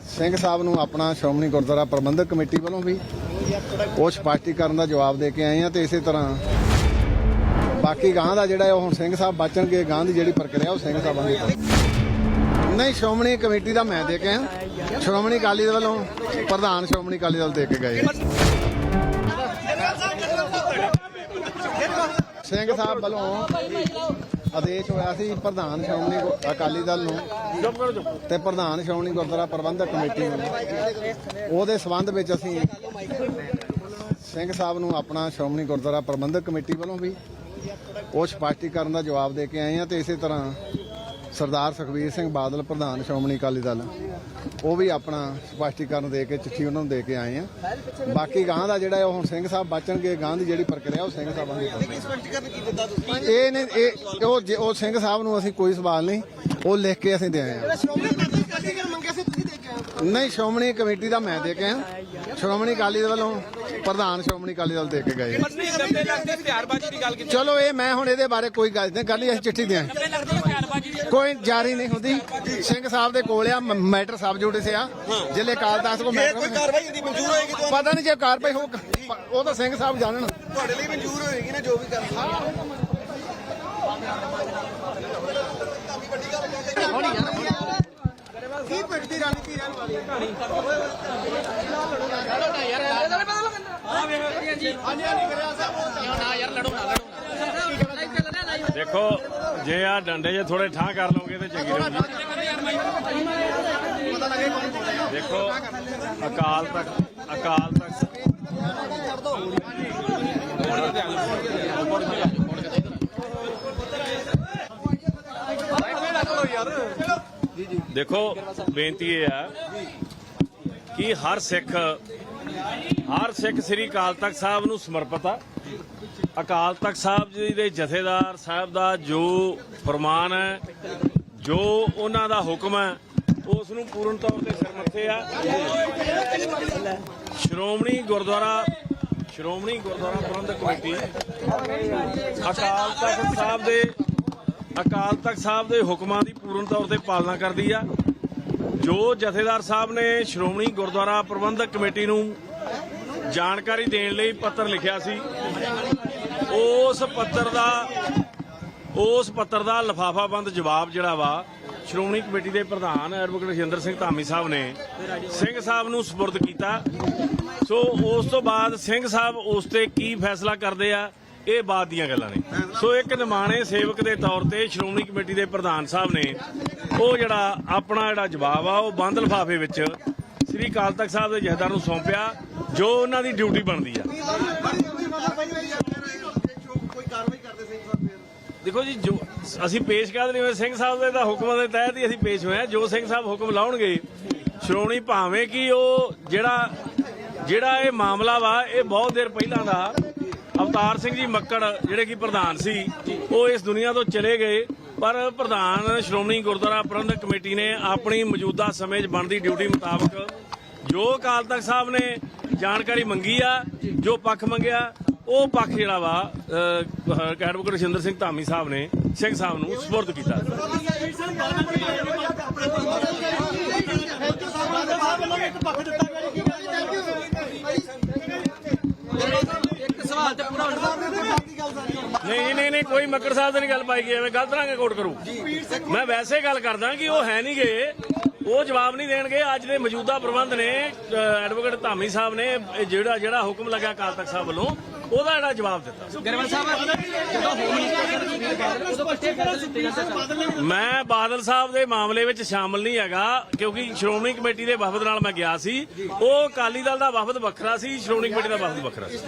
ਸਿੰਘ ਸਾਹਿਬ ਨੂੰ ਆਪਣਾ ਸ਼੍ਰੋਮਣੀ ਗੁਰਦੁਆਰਾ ਪ੍ਰਬੰਧਕ ਕਮੇਟੀ ਵੱਲੋਂ ਵੀ ਉਹ ਸਪਸ਼ਟੀਕਰਨ ਦਾ ਜਵਾਬ ਦੇ ਕੇ ਆਏ ਆ ਤੇ ਇਸੇ ਤਰ੍ਹਾਂ ਬਾਕੀ ਗਾਂ ਦਾ ਜਿਹੜਾ ਉਹ ਹੁਣ ਸਿੰਘ ਸਾਹਿਬ ਬਚਣਗੇ ਗਾਂ ਦੀ ਜਿਹੜੀ ਪ੍ਰਕਿਰਿਆ ਉਹ ਸਿੰਘ ਸਾਹਿਬਾਂ ਦੀ ਨਹੀਂ, ਸ਼੍ਰੋਮਣੀ ਕਮੇਟੀ ਦਾ ਮੈਂ ਦੇ ਕੇ ਆ ਸ਼੍ਰੋਮਣੀ ਅਕਾਲੀ ਦਲ ਵੱਲੋਂ ਪ੍ਰਧਾਨ ਸ਼੍ਰੋਮਣੀ ਅਕਾਲੀ ਦਲ ਦੇ ਕੇ ਗਏ। ਸਿੰਘ ਸਾਹਿਬ ਵੱਲੋਂ ਆਦੇਸ਼ ਹੋਇਆ ਸੀ ਪ੍ਰਧਾਨ ਸ਼੍ਰੋਮਣੀ ਗੁ- ਅਕਾਲੀ ਦਲ ਨੂੰ ਤੇ ਪ੍ਰਧਾਨ ਸ਼੍ਰੋਮਣੀ ਗੁਰਦੁਆਰਾ ਪ੍ਰਬੰਧਕ ਕਮੇਟੀ ਨੂੰ। ਉਹਦੇ ਸਬੰਧ ਵਿੱਚ ਅਸੀਂ ਸਿੰਘ ਸਾਹਿਬ ਨੂੰ ਆਪਣਾ ਸ਼੍ਰੋਮਣੀ ਗੁਰਦੁਆਰਾ ਪ੍ਰਬੰਧਕ ਕਮੇਟੀ ਵੱਲੋਂ ਵੀ ਉਹ ਸਪਸ਼ਟੀਕਰਨ ਦਾ ਜਵਾਬ ਦੇ ਕੇ ਆਏ ਆ ਤੇ ਇਸੇ ਤਰ੍ਹਾਂ ਸਰਦਾਰ ਸੁਖਬੀਰ ਸਿੰਘ ਬਾਦਲ ਪ੍ਰਧਾਨ ਸ਼੍ਰੋਮਣੀ ਅਕਾਲੀ ਦਲ ਉਹ ਵੀ ਆਪਣਾ ਸਪਸ਼ਟੀਕਰਨ ਦੇ ਕੇ ਚਿੱਠੀ ਉਹਨਾਂ ਨੂੰ ਦੇ ਕੇ ਆਏ ਆ। ਬਾਕੀ ਗਾਂ ਦਾ ਜਿਹੜਾ ਉਹ ਹੁਣ ਸਿੰਘ ਸਾਹਿਬ ਬਚਣਗੇ ਗਾਂ ਦੀ ਜਿਹੜੀ ਪ੍ਰਕਿਰਿਆ ਉਹ ਸਿੰਘ ਸਾਹਿਬਾਂ ਦੀ ਇਹ ਨੇ ਇਹ ਉਹ ਸਿੰਘ ਸਾਹਿਬ ਨੂੰ ਅਸੀਂ ਕੋਈ ਸਵਾਲ ਨਹੀਂ ਉਹ ਲਿਖ ਕੇ ਅਸੀਂ ਦੇ ਆਏ ਆ। ਨਹੀਂ ਸ਼੍ਰੋਮਣੀ ਕਮੇਟੀ ਦਾ ਮੈਂ ਦੇ ਕੇ ਆ ਸ਼੍ਰੋਮਣੀ ਅਕਾਲੀ ਦਲ ਵੱਲੋਂ ਪ੍ਰਧਾਨ ਸ਼੍ਰੋਮਣੀ ਅਕਾਲੀ ਦਲ ਦੇ ਕੇ ਗਏ ਚਲੋ ਇਹ ਮੈਂ ਹੁਣ ਇਹਦੇ ਬਾਰੇ ਕੋਈ ਗੱਲ ਨਹੀਂ ਕਰਨੀ ਅਸੀਂ ਚਿੱਠੀ ਦਿਆਂ ਕੋਈ ਜਾਰੀ ਨਹੀਂ ਹੁੰਦੀ। ਸਿੰਘ ਸਾਹਿਬ ਦੇ ਕੋਲ ਆ ਮ- ਮੈਟਰ ਸਾਹਿਬ ਜੁੜੇ ਸੇ ਆ। ਜ਼ਿਲ੍ਹੇ ਕਾਲ ਦਾਸ ਕੋ ਜੇ ਮੈਟਰ ਕੋਈ ਕਾਰਵਾਈ ਹੁੰਦੀ ਮਨਜ਼ੂਰ ਹੋਏਗੀ ਤੁਹਾਨੂੰ? ਪਤਾ ਨਹੀਂ ਜੇ ਕਾਰਵਾਈ ਹੋ ਉਹ ਤਾਂ ਸਿੰਘ ਸਾਹਿਬ ਜਾਣਨ। ਤੁਹਾਡੇ ਲਈ ਮਨਜ਼ੂਰ ਹੋਏਗੀ ਨਾ ਜੋ ਵੀ ਕਰਨਾ। ਕੀ ਪਿੰਡ ਦੀ ਰਾਜਨੀਤੀ ਰਹਿਣ ਵਾਲੀ ਹੈ? ਦੇਖੋ ਜੇ ਆ ਡੰਡੇ ਜੇ ਥੋੜੇ ਠਾਂ ਕਰ ਲਓਗੇ ਤੇ ਚੰਗੀ ਰਹੂਗੀ ਦੇਖੋ, ਅਕਾਲ ਤਖਤ ਅਕਾਲ ਤਖਤ। ਦੇਖੋ, ਬੇਨਤੀ ਇਹ ਆ ਕਿ ਹਰ ਸਿੱਖ ਹਰ ਸਿੱਖ ਸ੍ਰੀ ਅਕਾਲ ਤਖਤ ਸਾਹਿਬ ਨੂੰ ਸਮਰਪਿਤ ਆ। ਅਕਾਲ ਤਖਤ ਸਾਹਿਬ ਜੀ ਦੇ ਜਥੇਦਾਰ ਸਾਹਿਬ ਦਾ ਜੋ ਫਰਮਾਨ ਹੈ, ਜੋ ਉਹਨਾਂ ਦਾ ਹੁਕਮ ਹੈ, ਉਸ ਨੂੰ ਪੂਰਨ ਤੌਰ ਤੇ ਸਿਰਮੱਥੇ ਆ। ਸ਼੍ਰੋਮਣੀ ਗੁਰਦੁਆਰਾ ਸ਼੍ਰੋਮਣੀ ਗੁਰਦੁਆਰਾ ਪ੍ਰਬੰਧਕ ਕਮੇਟੀ, ਅਕਾਲ ਤਖਤ ਸਾਹਿਬ ਦੇ, ਅਕਾਲ ਤਖਤ ਸਾਹਿਬ ਦੇ ਹੁਕਮਾਂ ਦੀ ਪੂਰਨ ਤੌਰ ਤੇ ਪਾਲਣਾ ਕਰਦੀ ਆ। ਜੋ ਜਥੇਦਾਰ ਸਾਹਿਬ ਨੇ ਸ਼੍ਰੋਮਣੀ ਗੁਰਦੁਆਰਾ ਪ੍ਰਬੰਧਕ ਕਮੇਟੀ ਨੂੰ ਜਾਣਕਾਰੀ ਦੇਣ ਲਈ ਪੱਤਰ ਲਿਖਿਆ ਸੀ। ਉਸ ਪੱਤਰ ਦਾ, ਉਸ ਪੱਤਰ ਦਾ ਲਫਾਫਾਬੰਦ ਜਵਾਬ ਜਿਹੜਾ ਵਾ, ਸ਼੍ਰੋਮਣੀ ਕਮੇਟੀ ਦੇ ਪ੍ਰਧਾਨ ਐਡਵੋਕੇਟ ਰਜਿੰਦਰ ਸਿੰਘ ਧਾਮੀ ਸਾਹਿਬ ਨੇ ਸਿੰਘ ਸਾਹਿਬ ਨੂੰ ਸਪੁਰਦ ਕੀਤਾ। ਸੋ ਉਸ ਤੋਂ ਬਾਅਦ ਸਿੰਘ ਸਾਹਿਬ ਉਸ ਤੇ ਕੀ ਫੈਸਲਾ ਕਰਦੇ ਆ, ਇਹ ਬਾਅਦ ਦੀਆਂ ਗੱਲਾਂ ਨੇ। ਸੋ ਇੱਕ ਨਿਮਾਣੇ ਸੇਵਕ ਦੇ ਤੌਰ ਤੇ ਸ਼੍ਰੋਮਣੀ ਕਮੇਟੀ ਦੇ ਪ੍ਰਧਾਨ ਸਾਹਿਬ ਨੇ ਉਹ ਜਿਹੜਾ ਆਪਣਾ ਜਿਹੜਾ ਜਵਾਬ ਆ, ਉਹ ਬੰਦ ਲਫਾਫੇ ਵਿੱਚ ਸ੍ਰੀ ਅਕਾਲ ਤਖਤ ਸਾਹਿਬ ਦੇ ਜਥੇਦਾਰ ਨੂੰ ਸੌਂਪਿਆ, ਜੋ ਉਹਨਾਂ ਦੀ ਡਿਊਟੀ ਬਣਦੀ ਆ। ਦੇਖੋ ਜੀ, ਜੋ ਅਸੀਂ ਪੇਸ਼ ਕਰਦੇ ਨਹੀਂ ਹੋਏ ਸਿੰਘ ਸਾਹਿਬ ਦੇ ਤਾਂ ਹੁਕਮਾਂ ਦੇ ਤਹਿਤ ਹੀ ਅਸੀਂ ਪੇਸ਼ ਹੋਏ ਹਾਂ। ਜੋ ਸਿੰਘ ਸਾਹਿਬ ਹੁਕਮ ਲਾਉਣਗੇ, ਸ਼੍ਰੋਮਣੀ ਭਾਵੇਂ ਕਿ ਉਹ ਜਿਹੜਾ ਜਿਹੜਾ ਇਹ ਮਾਮਲਾ ਵਾ, ਇਹ ਬਹੁਤ ਦੇਰ ਪਹਿਲਾਂ ਦਾ, ਅਵਤਾਰ ਸਿੰਘ ਜੀ ਮੱਕੜ, ਜਿਹੜੇ ਕਿ ਪ੍ਰਧਾਨ ਸੀ, ਉਹ ਇਸ ਦੁਨੀਆ ਤੋਂ ਚਲੇ ਗਏ। ਪਰ ਪ੍ਰਧਾਨ ਸ਼੍ਰੋਮਣੀ ਗੁਰਦੁਆਰਾ ਪ੍ਰਬੰਧਕ ਕਮੇਟੀ ਨੇ ਆਪਣੀ ਮੌਜੂਦਾ ਸਮੇਂ 'ਚ ਬਣਦੀ ਡਿਊਟੀ ਮੁਤਾਬਕ ਜੋ ਅਕਾਲ ਤਖਤ ਸਾਹਿਬ ਨੇ ਜਾਣਕਾਰੀ ਮੰਗੀ ਆ, ਜੋ ਪੱਖ ਮੰਗਿਆ, ਉਹ ਪੱਖ ਜਿਹੜਾ ਵਾ ਐਡਵੋਕੇਟ ਰਜਿੰਦਰ ਸਿੰਘ ਧਾਮੀ ਸਾਹਿਬ ਨੇ, ਸਿੰਘ ਸਾਹਿਬ ਨੂੰ ਸਪੁਰਦ ਕੀਤਾ। ਇੱਕ ਸਵਾਲ ਤੇ ਪੂਰਾ ਨਹੀਂ ਨਹੀਂ ਨਹੀਂ ਕੋਈ ਮੱਕੜ ਸਾਹਿਬ ਦੀ ਨਹੀਂ ਗੱਲ ਪਾਈ ਗਈ ਐਵੇਂ ਗਲਤ ਰੰਗ ਕੋਟ ਕਰੂ। ਮੈਂ ਵੈਸੇ ਗੱਲ ਕਰਦਾ ਕਿ ਉਹ ਹੈ ਨਹੀਂ ਗਏ ਉਹ ਜਵਾਬ ਨਹੀਂ ਦੇਣਗੇ। ਅੱਜ ਦੇ ਮੌਜੂਦਾ ਪ੍ਰਬੰਧ ਨੇ ਐਡਵੋਕੇਟ ਧਾਮੀ ਸਾਹਿਬ ਨੇ ਜਿਹੜਾ ਜਿਹੜਾ ਹੁਕਮ ਲੱਗਾ ਅਕਾਲ ਤਖਤ ਸਾਹਿਬ ਵੱਲੋਂ ਉਹਦਾ ਜਿਹੜਾ ਜਵਾਬ ਦਿੱਤਾ। ਗਰੇਵਾਲ ਸਾਹਿਬ ਮੈਂ ਬਾਦਲ ਸਾਹਿਬ ਦੇ ਮਾਮਲੇ ਵਿੱਚ ਸ਼ਾਮਲ ਨਹੀਂ ਹੈਗਾ ਕਿਉਂਕਿ ਸ਼੍ਰੋਮਣੀ ਕਮੇਟੀ ਦੇ ਵਫਦ ਨਾਲ ਮੈਂ ਗਿਆ ਸੀ। ਉਹ ਅਕਾਲੀ ਦਲ ਦਾ ਵਫਦ ਵੱਖਰਾ ਸੀ ਸ਼੍ਰੋਮਣੀ ਕਮੇਟੀ ਦਾ ਵਫਦ ਵੱਖਰਾ ਸੀ।